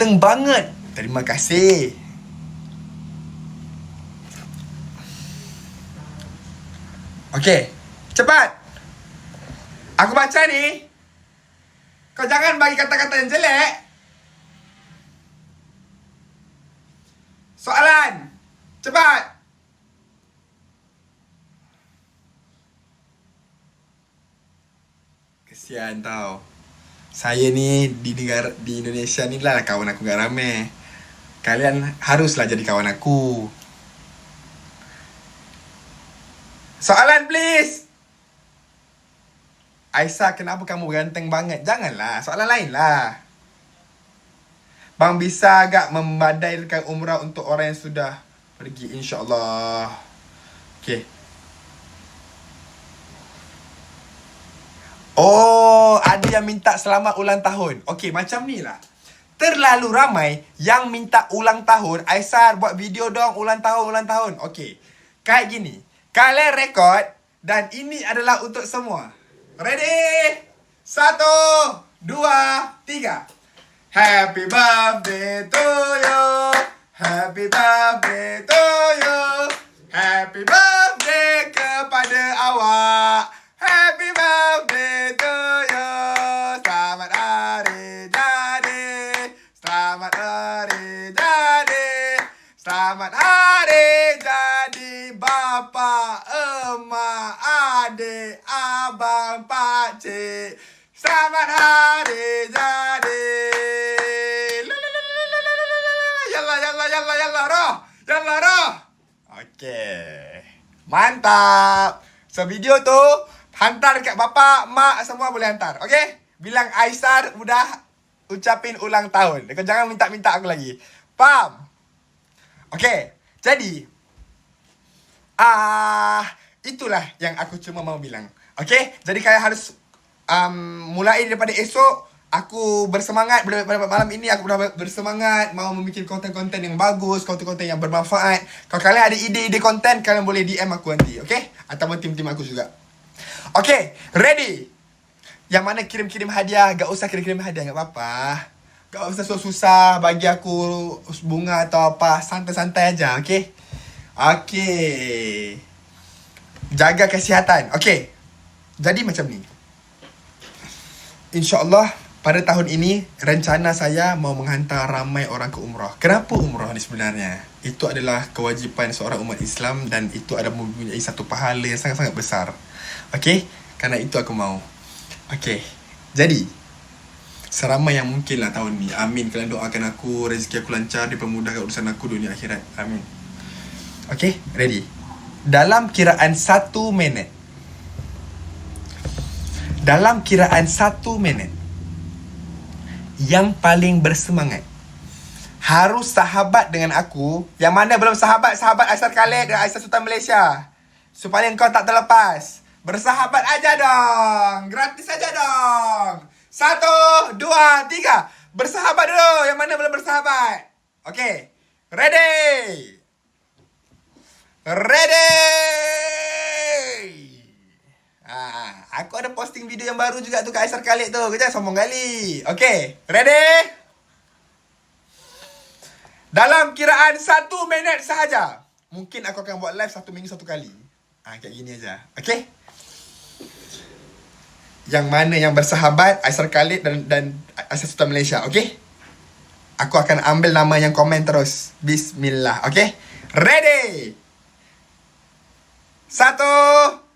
ganteng banget. Terima kasih. Okey, cepat. Aku baca ni. Kau jangan bagi kata-kata yang jelek. Soalan. Cepat. Kesian tau. Saya ni di negara di Indonesia ni lah kawan aku gak ramai. Kalian haruslah jadi kawan aku. Soalan please. Aisyah, kenapa kamu ganteng banget? Janganlah, soalan lain lah. Bang bisa agak membadaikan umrah untuk orang yang sudah pergi insyaAllah. Okay. Oh, yang minta selamat ulang tahun. Okay, macam ni lah. Terlalu ramai yang minta ulang tahun. Aisyah buat video dong ulang tahun, ulang tahun. Okay. Kayak gini. Kalian rekod dan ini adalah untuk semua. Ready? Satu, dua, tiga. Happy birthday to you. Happy birthday to you. Happy birthday Lalalalalalala. Yalla, yalla, yalla, yalla, roh. Yalla, roh. Okey. Mantap. So, video tu hantar dekat bapa, mak, semua boleh hantar. Okey? Bilang Aisar udah ucapin ulang tahun. Kau jangan minta-minta aku lagi. Faham? Okey. Jadi, ah itulah yang aku cuma mau bilang. Okey? Jadi kalian harus um, mulai daripada esok aku bersemangat pada malam ini aku dah bersemangat mau membuat konten-konten yang bagus, konten-konten yang bermanfaat. Kalau kalian ada ide-ide konten kalian boleh DM aku nanti, okey? Ataupun tim-tim aku juga. Okey, ready? Yang mana kirim-kirim hadiah, gak usah kirim-kirim hadiah, gak apa-apa. Gak usah susah-susah bagi aku bunga atau apa. Santai-santai aja, okey? Okey. Jaga kesihatan. Okey. Jadi macam ni. InsyaAllah pada tahun ini rencana saya mau menghantar ramai orang ke umrah. Kenapa umrah ni sebenarnya? Itu adalah kewajipan seorang umat Islam dan itu ada mempunyai satu pahala yang sangat-sangat besar. Okey? Karena itu aku mau. Okey. Jadi, seramai yang mungkin lah tahun ni. Amin. Kalian doakan aku, rezeki aku lancar, dipermudahkan urusan aku dunia akhirat. Amin. Okey, ready? Dalam kiraan satu minit. Dalam kiraan satu minit. Yang paling bersemangat. Harus sahabat dengan aku. Yang mana belum sahabat, sahabat Aisyah Khalid dan Aisyah Sultan Malaysia. Supaya kau tak terlepas. Bersahabat aja dong. Gratis aja dong. Satu, dua, tiga. Bersahabat dulu. Yang mana belum bersahabat. Okay. Ready. Ready! Ah, aku ada posting video yang baru juga tu kat Aisar Khalid tu. Kejap sombong kali. Okay, ready? Dalam kiraan satu minit sahaja. Mungkin aku akan buat live satu minggu satu kali. Ah, kayak gini aja. Okay? Yang mana yang bersahabat Aisar Khalid dan dan Aisar Sultan Malaysia. Okay? Aku akan ambil nama yang komen terus. Bismillah. Okay? Ready? Satu,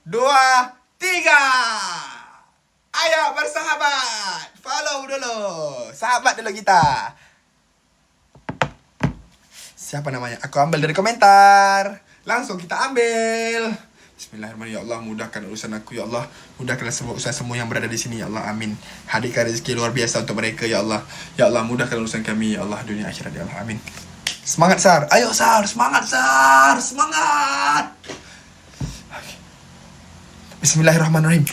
dua, tiga. Ayo bersahabat. Follow dulu. Sahabat dulu kita. Siapa namanya? Aku ambil dari komentar. Langsung kita ambil. Bismillahirrahmanirrahim. Ya Allah, mudahkan urusan aku. Ya Allah, mudahkan semua urusan semua yang berada di sini. Ya Allah, amin. Hadirkan rezeki luar biasa untuk mereka. Ya Allah. Ya Allah, mudahkan urusan kami. Ya Allah, dunia akhirat. Ya Allah, amin. Semangat, Sar. Ayo, Sar. Semangat, Sar. Semangat. Bismillahirrahmanirrahim.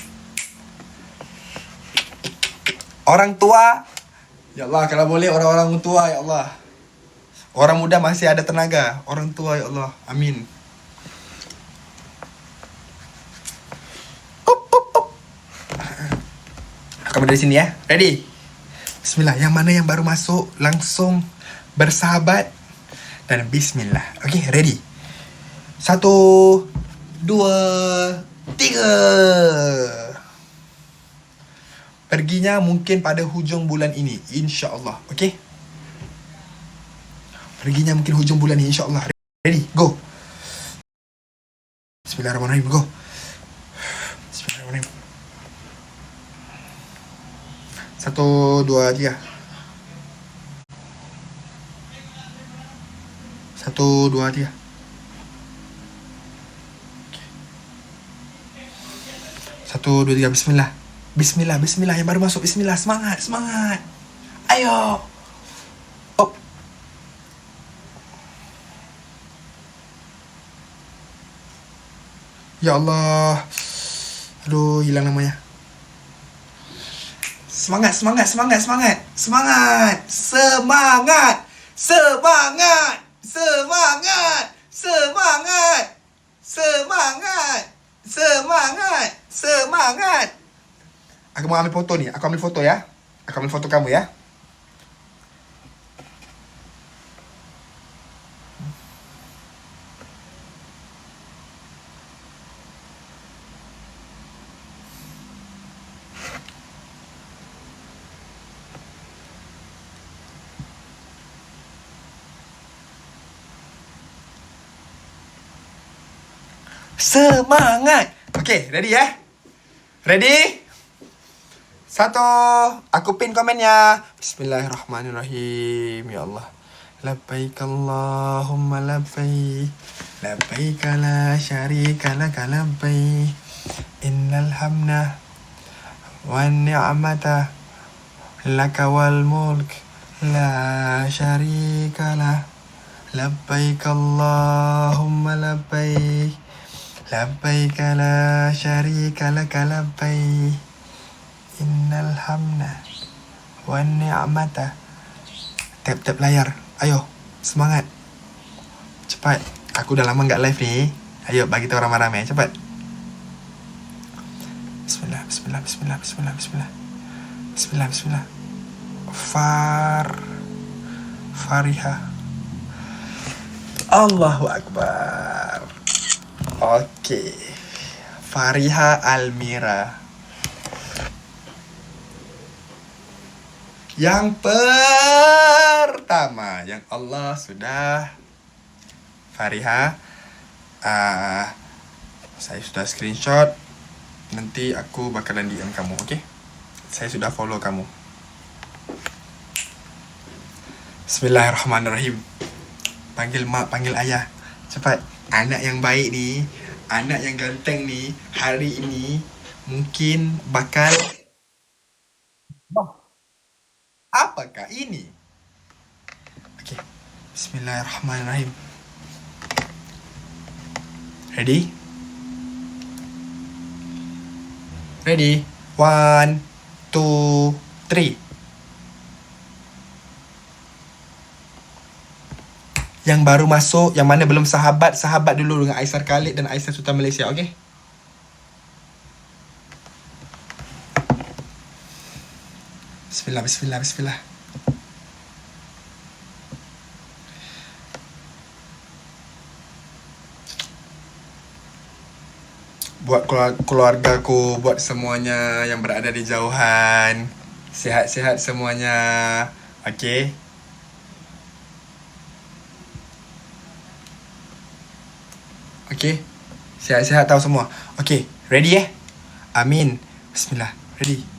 Orang tua, ya Allah, kalau boleh orang-orang tua, ya Allah. Orang muda masih ada tenaga. Orang tua, ya Allah. Amin. Aku dari sini ya. Ready? Bismillah. Yang mana yang baru masuk langsung bersahabat dan bismillah. Okay, ready? Satu, dua, tiga. Perginya mungkin pada hujung bulan ini. InsyaAllah. Okay? Perginya mungkin hujung bulan ini. InsyaAllah. Ready? Go. Bismillahirrahmanirrahim. Go. Satu, dua, tiga. Satu, dua, tiga. Satu, dua, tiga. Bismillah. Bismillah, bismillah. Yang baru masuk. Bismillah. Semangat, semangat. Ayo. Oh. Ya Allah. Aduh, hilang namanya. Semangat, semangat, semangat, semangat. Semangat. Semangat. Semangat. Semangat. Semangat. Semangat. Semangat. Semangat. Aku mau ambil foto ni. Aku ambil foto ya. Aku ambil foto kamu ya. Semangat. Okay, ready ya? Ready? Satu, aku pin komennya. Bismillahirrahmanirrahim. Ya Allah. Labbaik Allahumma labbaik. Labbaik la syarika laka labbaik. Innal hamna wa ni'mata laka wal mulk la syarika lah. Labbaik Allahumma labbaik. Labbaik la syarika laka labbaik. Innal hamna wa ni'mata. Tap tap layar. Ayo, semangat. Cepat. Aku dah lama enggak live ni. Ayo bagi tahu ramai-ramai cepat. Bismillah, bismillah, bismillah, bismillah, bismillah. Bismillah, bismillah. Far Fariha. Allahu Akbar. Okey. Fariha Almira. Yang pertama yang Allah sudah Fariha uh, saya sudah screenshot. Nanti aku bakalan DM kamu okey? Saya sudah follow kamu. Bismillahirrahmanirrahim. Panggil mak panggil ayah. Cepat. Anak yang baik ni, anak yang ganteng ni, hari ini mungkin bakal Apakah ini? Okey. Bismillahirrahmanirrahim. Ready? Ready? One, two, three. Yang baru masuk Yang mana belum sahabat Sahabat dulu dengan Aisyah Khalid Dan Aisyah Sultan Malaysia Okay Bismillah Bismillah Bismillah. Buat keluarga ku Buat semuanya Yang berada di jauhan. Sihat-sihat semuanya. Okay Okay Sihat-sihat tahu semua. Okay Ready eh Amin. Bismillah. Ready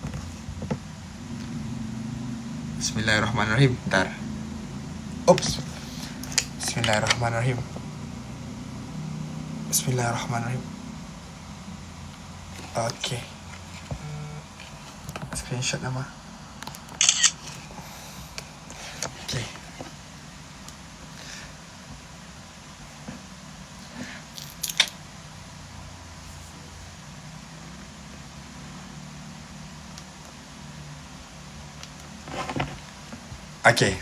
Bismillahirrahmanirrahim. Bentar. Oops Bismillahirrahmanirrahim. Bismillahirrahmanirrahim. Okay Screenshot nama Okay.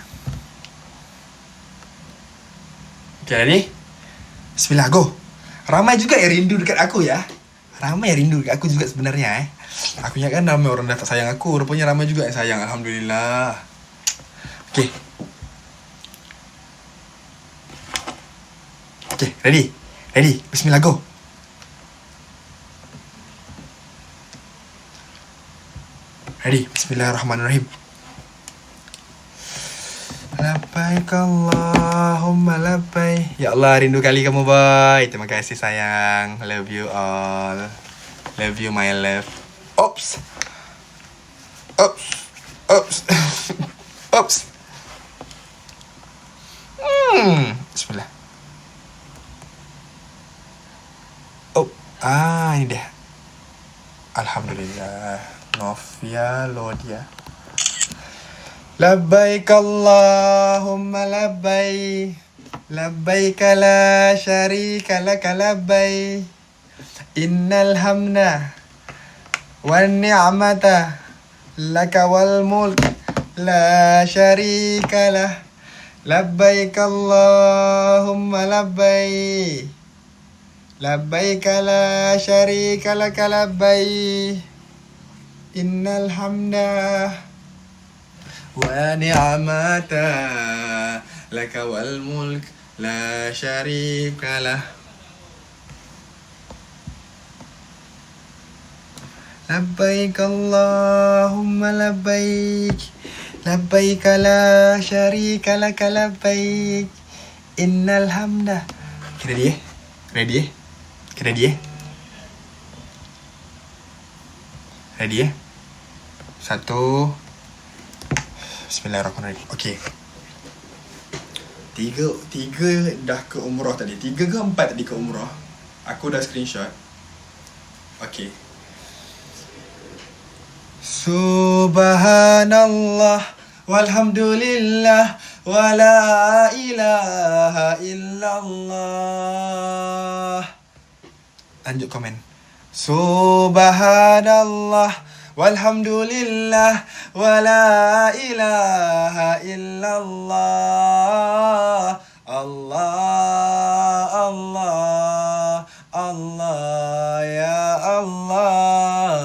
Okay, ready? Bismillah, go. Ramai juga yang rindu dekat aku ya. Ramai yang rindu kat aku juga sebenarnya eh. Aku ingat kan ramai orang dah tak sayang aku. Rupanya ramai juga yang sayang. Alhamdulillah. Okay. Okay, ready? Ready? Bismillah, go. Ready? Bismillahirrahmanirrahim. Labbaik Allahumma labbaik. Ya Allah rindu kali kamu boy. Terima kasih sayang. Love you all. Love you my love. Oops. Oops. Oops. Oops. Hmm. Bismillah. Oh Ah ini dia. Alhamdulillah. Novia Lodia لبيك اللهم لبيك لبيك لا شريك لك لبيك. إن الحمد والنعمة لك والملك لا شريك له. لبيك اللهم لبيك لبيك لا شريك لك لبيك. إن الحمد ونعمة لك والملك لا شريك له لبيك اللهم لبيك لبيك لا شريك لك لبيك إن الحمد Kita ready eh? Ready eh? Kita ready eh? Ready eh? Satu Bismillahirrahmanirrahim. Okay Tiga Tiga dah ke umrah tadi? Tiga ke empat tadi ke umrah? Aku dah screenshot. Okay Subhanallah Walhamdulillah Wa la ilaha illallah. Lanjut komen. Subhanallah Walhamdulillah Wa la ilaha illallah Allah Allah Allah ya Allah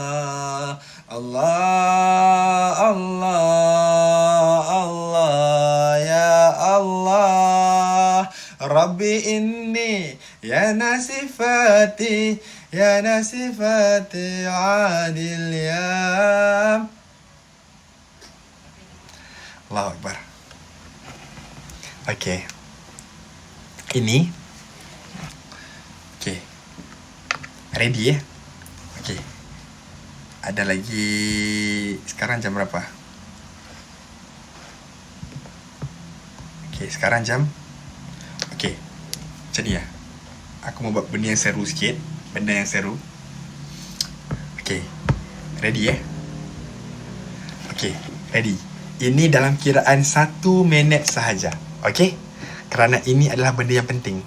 Allah Allah Allah ya Allah Rabbi inni ya nasifati ya nasifati adil ya Allahu Akbar Okay Ini Okay Ready eh Okay Ada lagi Sekarang jam berapa? Okay sekarang jam Okay Macam ni lah Aku mau buat benda yang seru sikit Benda yang seru. Okay Ready eh? Okay Ready. Ini dalam kiraan satu minit sahaja. Okay Kerana ini adalah benda yang penting.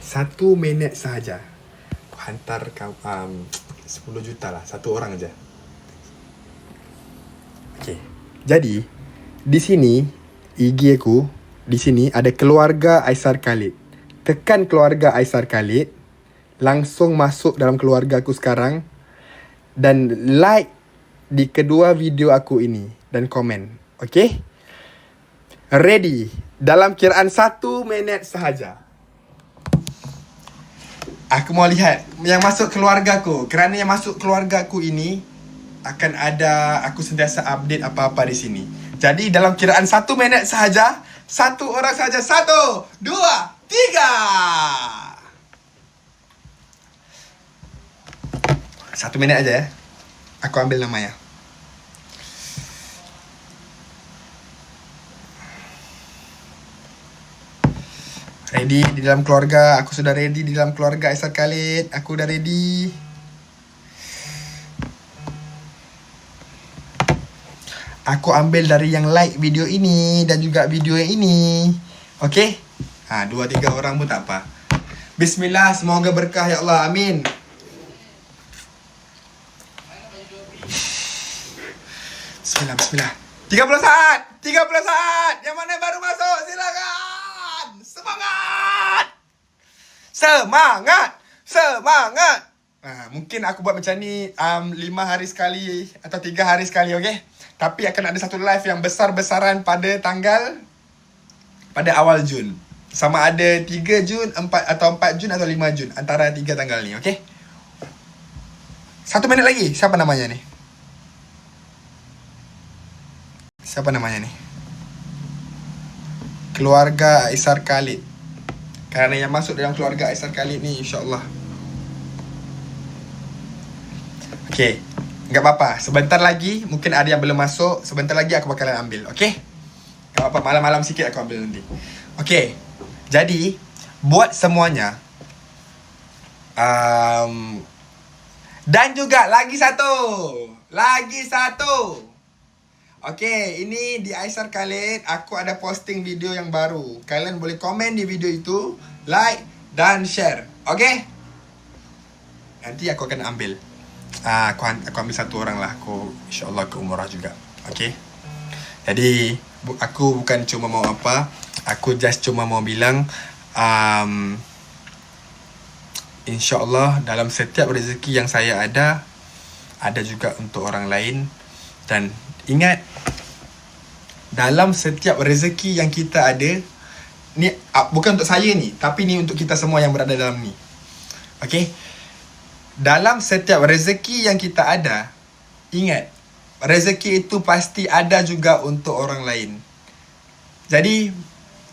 Satu minit sahaja. Aku hantar kau um, 10 juta lah. Satu orang aja. Okay Jadi Di sini IG aku Di sini ada keluarga Aisar Khalid. Tekan keluarga Aisar Khalid Langsung masuk dalam keluarga aku sekarang Dan like Di kedua video aku ini Dan komen Okay Ready? Dalam kiraan satu minit sahaja. Aku mau lihat Yang masuk keluarga aku. Kerana yang masuk keluarga aku ini Akan ada Aku sentiasa update apa-apa di sini. Jadi dalam kiraan satu minit sahaja Satu orang sahaja. Satu Dua Tiga Satu minit aja ya Aku ambil nama ya Ready di dalam keluarga? Aku sudah ready di dalam keluarga Aisyah Khalid. Aku dah ready. Aku ambil dari yang like video ini Dan juga video yang ini. Okay ha, Dua tiga orang pun tak apa. Bismillah Semoga berkah ya Allah. Amin Bismillah Bismillah 30 saat 30 saat Yang mana baru masuk Silakan Semangat Semangat Semangat Ha, mungkin aku buat macam ni um, lima hari sekali atau tiga hari sekali, okay? Tapi akan ada satu live yang besar-besaran pada tanggal pada awal Jun. Sama ada 3 Jun, 4 atau 4 Jun atau 5 Jun. Antara tiga tanggal ni, okay? Satu minit lagi. Siapa namanya ni? Siapa namanya ni? Keluarga Aisar Khalid. Kerana yang masuk dalam keluarga Aisar Khalid ni, insyaAllah. Okay. Enggak apa-apa. Sebentar lagi, mungkin ada yang belum masuk. Sebentar lagi aku bakalan ambil. Okay? Enggak apa-apa. Malam-malam sikit aku ambil nanti. Okay. Jadi, buat semuanya. Um, dan juga lagi satu. Lagi satu. Okay, ini di Aisar Khalid. Aku ada posting video yang baru. Kalian boleh komen di video itu. Like dan share. Okay? Nanti aku akan ambil. Ah, aku, aku ambil satu orang lah. Aku insyaAllah ke umrah juga. Okay? Jadi, bu- aku bukan cuma mau apa. Aku just cuma mau bilang. Um, InsyaAllah dalam setiap rezeki yang saya ada Ada juga untuk orang lain Dan ingat Dalam setiap rezeki yang kita ada Ni ah, bukan untuk saya ni Tapi ni untuk kita semua yang berada dalam ni. Okay Dalam setiap rezeki yang kita ada Ingat Rezeki itu pasti ada juga untuk orang lain. Jadi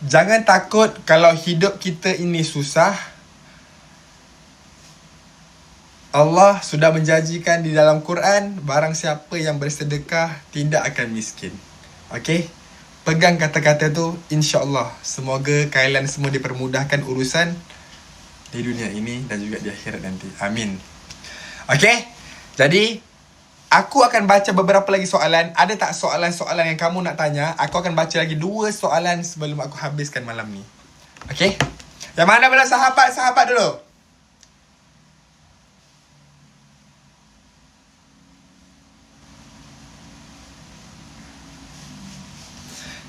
Jangan takut kalau hidup kita ini susah Allah sudah menjanjikan di dalam Quran barang siapa yang bersedekah tidak akan miskin. Okey? Pegang kata-kata tu insya-Allah. Semoga kalian semua dipermudahkan urusan di dunia ini dan juga di akhirat nanti. Amin. Okey? Jadi aku akan baca beberapa lagi soalan. Ada tak soalan-soalan yang kamu nak tanya? Aku akan baca lagi dua soalan sebelum aku habiskan malam ni. Okey? Yang mana pula sahabat-sahabat dulu?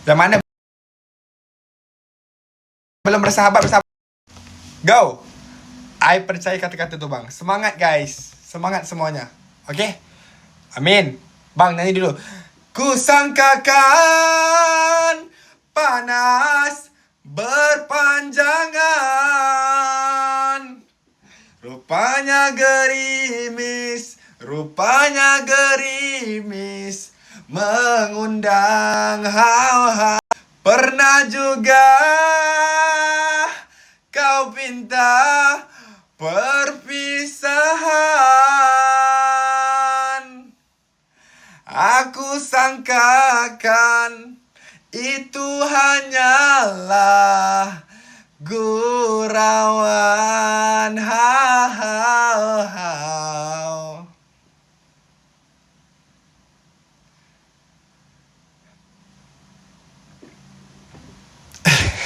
Yang mana belum bersahabat bersahabat. Go. I percaya kata-kata tu bang. Semangat guys. Semangat semuanya. Okay? Amin. Bang nyanyi dulu. Ku sangkakan panas berpanjangan. Rupanya gerimis, rupanya gerimis mengundang hawa Pernah juga kau pinta perpisahan. Aku sangkakan itu hanyalah gurauan. Hau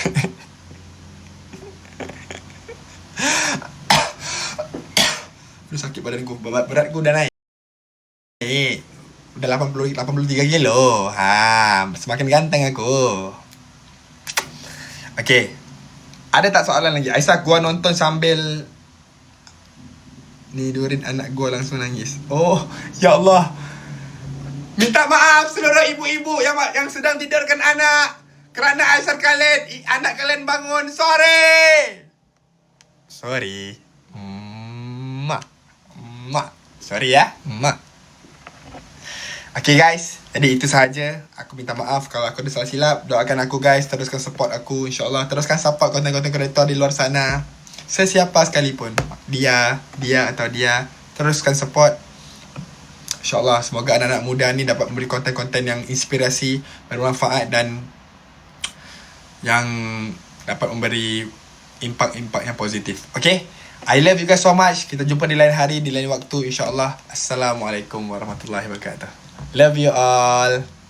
Aduh sakit badan ku. Berat, berat ku dah naik. Eh, udah 80 83 kilo. Ha, semakin ganteng aku. Okay. Ada tak soalan lagi? Aisyah, gua nonton sambil ni Durin anak gua langsung nangis. Oh, ya Allah. Minta maaf seluruh ibu-ibu yang yang sedang tidurkan anak. Kerana Aisyah kalian, anak kalian bangun. Sorry. Sorry. Mak. Mak. Sorry ya. Mak. Okay guys. Jadi itu sahaja. Aku minta maaf kalau aku ada salah silap. Doakan aku guys. Teruskan support aku. InsyaAllah. Teruskan support konten-konten kreator di luar sana. Sesiapa sekalipun. Dia. Dia atau dia. Teruskan support. InsyaAllah. Semoga anak-anak muda ni dapat memberi konten-konten yang inspirasi. Bermanfaat dan yang dapat memberi impak-impak yang positif. Okay? I love you guys so much. Kita jumpa di lain hari, di lain waktu insyaAllah. Assalamualaikum warahmatullahi wabarakatuh. Love you all.